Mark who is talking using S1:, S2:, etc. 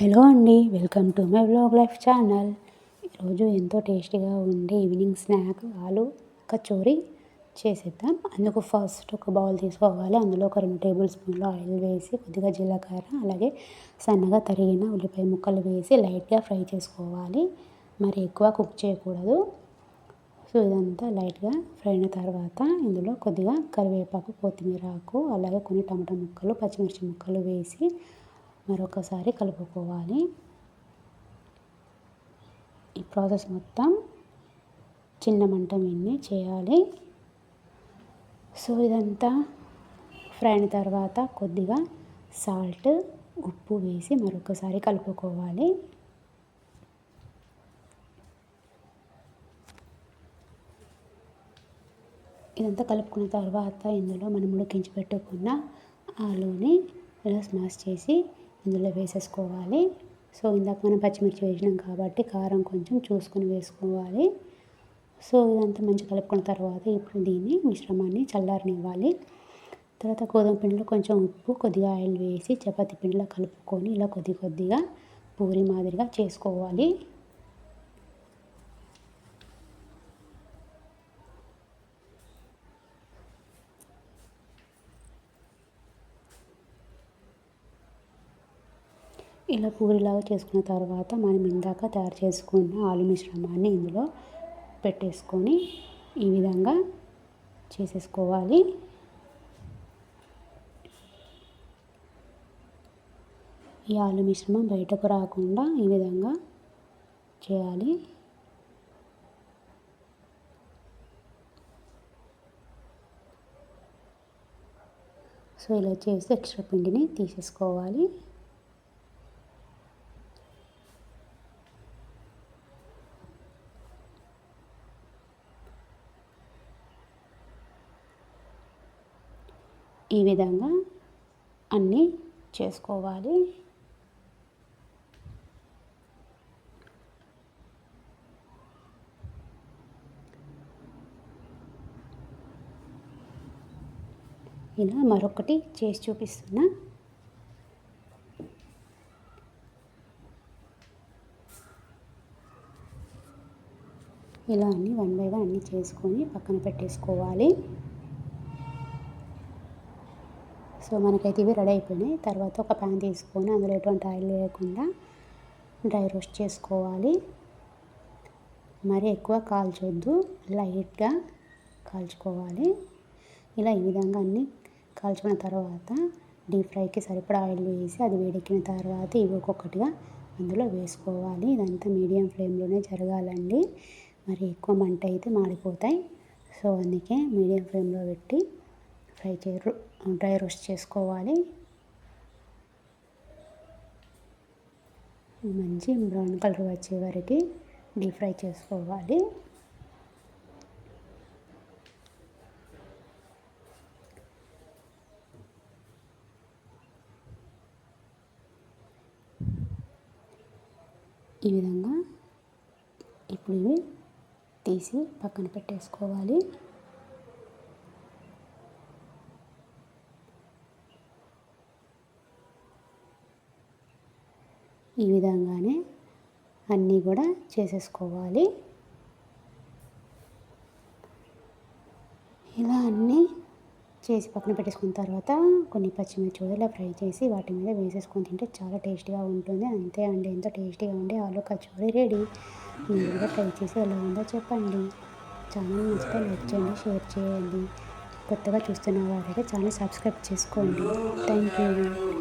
S1: Hello అండి welcome to my blog life channel. ఈరోజు ఎంతో టేస్టీగా ఉండే ఈవినింగ్ స్నాక్ ఆలు కచోరీ చేసేద్దాం. అందుకు ఫస్ట్ ఒక బౌల్ తీసుకోవాలి. అందులో ఒక రెండు టేబుల్ స్పూన్లు ఆయిల్ వేసి కొద్దిగా జీలకర్ర అలాగే సన్నగా తరిగిన ఉల్లిపాయ ముక్కలు వేసి లైట్గా ఫ్రై చేసుకోవాలి. మరి ఎక్కువ కుక్ చేయకూడదు. సో ఇదంతా లైట్గా ఫ్రై అయిన తర్వాత ఇందులో కొద్దిగా కరివేపాకు కొత్తిమీర ఆకు అలాగే కొన్ని టమాటా ముక్కలు పచ్చిమిర్చి ముక్కలు వేసి మరొకసారి కలుపుకోవాలి. ఈ ప్రాసెస్ మొత్తం చిన్న మంట మీదనే చేయాలి. సో ఇదంతా ఫ్రై అయిన తర్వాత కొద్దిగా సాల్ట్ ఉప్పు వేసి మరొకసారి కలుపుకోవాలి. ఇదంతా కలుపుకున్న తర్వాత ఇందులో మనం ఉడికించి పెట్టుకున్న ఆలూని ఇలా స్మాష్ చేసి ఇందులో వేసేసుకోవాలి. సో ఇందాక మనం పచ్చిమిర్చి వేసినాం కాబట్టి కారం కొంచెం చూసుకొని వేసుకోవాలి. సో ఇదంతా మంచి కలుపుకున్న తర్వాత ఇప్పుడు దీన్ని మిశ్రమాన్ని చల్లారనివ్వాలి. తర్వాత గోధుమ పిండిలో కొంచెం ఉప్పు కొద్దిగా ఆయిల్ వేసి చపాతీ పిండిలో కలుపుకొని ఇలా కొద్ది కొద్దిగా పూరి మాదిరిగా చేసుకోవాలి. ఇలా పూరిలాగా చేసుకున్న తర్వాత మనం ఇందాక తయారు చేసుకున్న ఆలు మిశ్రమాన్ని ఇందులో పెట్టేసుకొని ఈ విధంగా చేసేసుకోవాలి. ఈ ఆలు మిశ్రమం బయటకు రాకుండా ఈ విధంగా చేయాలి. సో ఇలా చేసి ఎక్స్ట్రా పిండిని తీసేసుకోవాలి. ఈ విధంగా అన్నీ చేసుకోవాలి. ఇలా మరొకటి చేసి చూపిస్తున్నా. ఇలా అన్నీ వన్ బై వన్ అన్నీ చేసుకొని పక్కన పెట్టేసుకోవాలి. సో మనకైతే ఇవి రెడీ అయిపోయినాయి. తర్వాత ఒక ప్యాన్ తీసుకొని అందులో ఎటువంటి ఆయిల్ లేకుండా డ్రై రోస్ట్ చేసుకోవాలి. మరి ఎక్కువ కాల్చొద్దు లైట్గా కాల్చుకోవాలి. ఇలా ఈ విధంగా అన్నీ కాల్చుకున్న తర్వాత డీప్ ఫ్రైకి సరిపడా ఆయిల్ వేసి అది వేడెక్కిన తర్వాత ఇవి ఒక్కొక్కటిగా అందులో వేసుకోవాలి. ఇదంతా మీడియం ఫ్లేమ్లోనే జరగాలండి. మరి ఎక్కువ మంట అయితే మాడిపోతాయి. సో అందుకే మీడియం ఫ్లేమ్లో పెట్టి ఫ్రై చే డ్రై రోస్ట్ చేసుకోవాలి. మంచి బ్రౌన్ కలర్ వచ్చే వరకు డీప్ ఫ్రై చేసుకోవాలి. ఈ విధంగా ఇప్పుడు ఇవి తీసి పక్కన పెట్టేసుకోవాలి. ఈ విధంగానే అన్నీ కూడా చేసేసుకోవాలి. ఇలా అన్నీ చేసి పక్కన పెట్టేసుకున్న తర్వాత కొన్ని పచ్చిమిర్చి ఇలా ఫ్రై చేసి వాటి మీద వేసేసుకొని తింటే చాలా టేస్టీగా ఉంటుంది. అంతే అండి ఎంతో టేస్టీగా ఉండే ఆలు కచోరీ రెడీ. మీరు కూడా ట్రై చేసి ఎలా ఉందో చెప్పండి. ఛానల్ నచ్చితే లైక్ చేయండి షేర్ చేయండి. కొత్తగా చూస్తున్న వారైతే ఛానల్ సబ్స్క్రైబ్ చేసుకోండి. Thank you.